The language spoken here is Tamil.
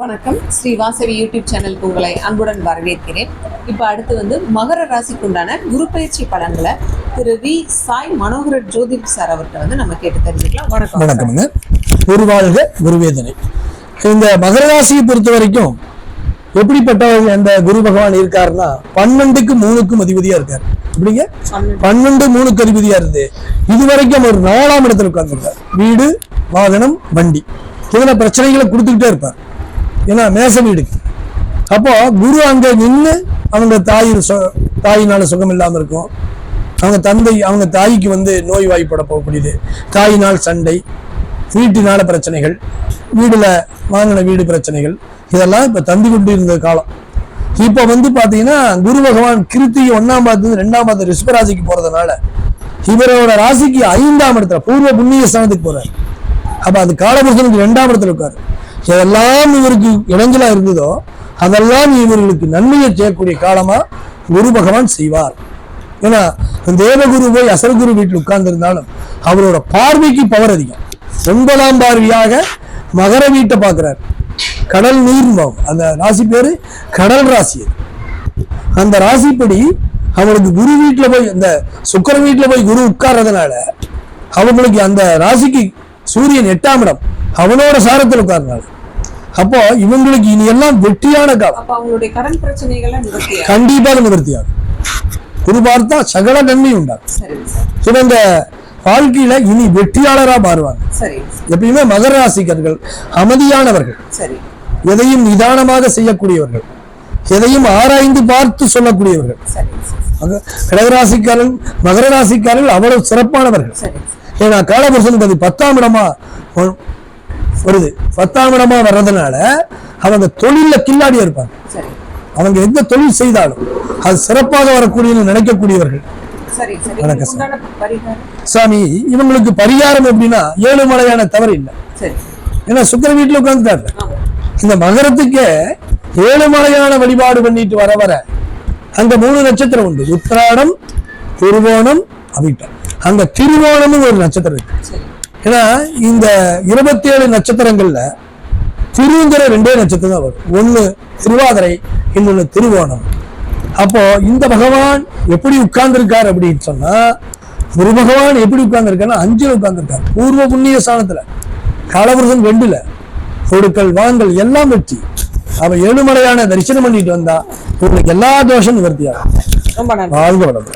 வணக்கம். ஸ்ரீ வாசவி யூடியூப் சேனலுக்கு உங்களை அன்புடன் வரவேற்கிறேன். இப்போ அடுத்து வந்து மகர ராசிக்குண்டான குரு பயிற்சி பலன்களை திரு வி. சாய் மனோகர ஜோதிப் சார் அவர்கிட்ட வந்து நம்ம கேட்டு தெரிஞ்சுக்கலாம். வணக்கம். வணக்கம்ங்க. குரு வாழ்க குருவேதனை இந்த மகர ராசியை பொறுத்த வரைக்கும் எப்படிப்பட்டவர்கள் அந்த குரு பகவான் இருக்காருன்னா பன்னெண்டுக்கு மூணுக்கும் அதிபதியா இருக்காரு. எப்படிங்க? பன்னெண்டு. மூணுக்கு அதிபதியா இருந்து இதுவரைக்கும் ஒரு நாலாம் இடத்துல உட்கார்ந்துருக்கார். வீடு வாகனம் வண்டி. இதுல பிரச்சனைகளை கொடுத்துக்கிட்டே இருப்பார். ஏன்னா மேச வீடுக்கு அப்போ குரு அங்க நின்று அவங்க தாய் சு- தாயினால சுகம் இல்லாம இருக்கும். அவங்க தந்தை அவங்க தாய்க்கு வந்து நோய் வாய்ப்பட போகக்கூடியது. தாயினால் சண்டை வீட்டினால பிரச்சனைகள் வீடுல வாங்கின வீடு பிரச்சனைகள் இதெல்லாம் இப்ப தந்தி கொண்டு இருந்த காலம். இப்ப வந்து பாத்தீங்கன்னா குரு பகவான் கிருத்தி ஒன்னாம் பாத்து ரெண்டாம் பாத்து ரிஷ்பராசிக்கு போறதுனால இவரோட ராசிக்கு ஐந்தாம் இடத்துல பூர்வ புண்ணிய ஸ்தானத்துக்கு போறாரு. அப்ப அது காலபுருஷனுக்கு ரெண்டாம் இடத்துல இருக்காரு எதெல்லாம் இவருக்கு இடைஞ்சலா இருந்ததோ அதெல்லாம் இவர்களுக்கு நன்மையை செய்யக்கூடிய காலமா குரு பகவான் செய்வார். ஏன்னா தேவகுரு போய் அசர்குரு வீட்டில் உட்கார்ந்துருந்தாலும் அவரோட பார்வைக்கு பவர் அதிகம். ஒன்பதாம் பார்வையாக மகர வீட்டை பார்க்கிறார். கடல் நீர் அந்த ராசி பேரு கடல் ராசி. அந்த ராசிப்படி அவனுக்கு குரு வீட்டில் போய் அந்த சுக்கர வீட்டில் போய் குரு உட்கார்றதுனால அவங்களுக்கு அந்த ராசிக்கு சூரியன் எட்டாம் இடம். அவனோட சாரத்தில் உட்கார்றாங்க அப்போ இவங்களுக்கு இனி எல்லாம் வெற்றியான காலம். கண்டிப்பாக நிவர்த்தியாகும். குரு பார்த்தா சகல நன்மை உண்டாகும். இவங்க வாழ்க்கையில இனி வெற்றியாளரா மாறுவாங்க. எப்பயுமே மகர ராசிக்கர்கள் அமைதியானவர்கள். எதையும் நிதானமாக செய்யக்கூடியவர்கள். எதையும் ஆராய்ந்து பார்த்து சொல்லக்கூடியவர்கள். கடகராசிக்காரர்கள் மகர ராசிக்காரர்கள் அவ்வளவு சிறப்பானவர்கள். ஏன்னா காலபுருஷனுக்கு அது பத்தாம் இடமா வருது. பத்தாம் இடமா வர்றதுனால அவங்க தொழில்ல கில்லாடியா இருப்பாங்க. அவங்க எந்த தொழில் செய்தாலும் அது சிறப்பாக வரக்கூடியன்னு நினைக்கக்கூடியவர்கள். சாமி இவங்களுக்கு பரிகாரம் எப்படின்னா ஏழு மலையான தவறு இல்லை. ஏன்னா சுக்கர வீட்டுல உட்காந்துட்டாரு இந்த மகரத்துக்கு ஏழு மலையான வழிபாடு பண்ணிட்டு வர வர அங்க மூணு நட்சத்திரம் உண்டு. உத்திராடம் திருவோணம் அவிட்டம். அங்க திருவோணம்னு ஒரு நட்சத்திரம் இருக்கு. ஏன்னா இந்த இருபத்தி ஏழு நட்சத்திரங்கள்ல திருங்கிற ரெண்டே நட்சத்திரம் தான் வரும். ஒண்ணு திருவாதிரை இன்னொன்னு திருவோணம். அப்போ இந்த பகவான் எப்படி உட்கார்ந்திருக்கார் அப்படின்னு சொன்னா குரு பகவான் எப்படி உட்கார்ந்திருக்காருன்னா அஞ்சுல உட்கார்ந்திருக்கார். பூர்வ புண்ணிய ஸ்தானத்துல காலபுருஷன் ரெண்டுல கொடுக்கல் வாங்கல் எல்லாம் வெற்றி அவ ஏழுமலையான தரிசனம் பண்ணிட்டு வந்தா உங்களுக்கு எல்லா தோஷம் நிவர்த்தியாகும். வாழ்க வளம்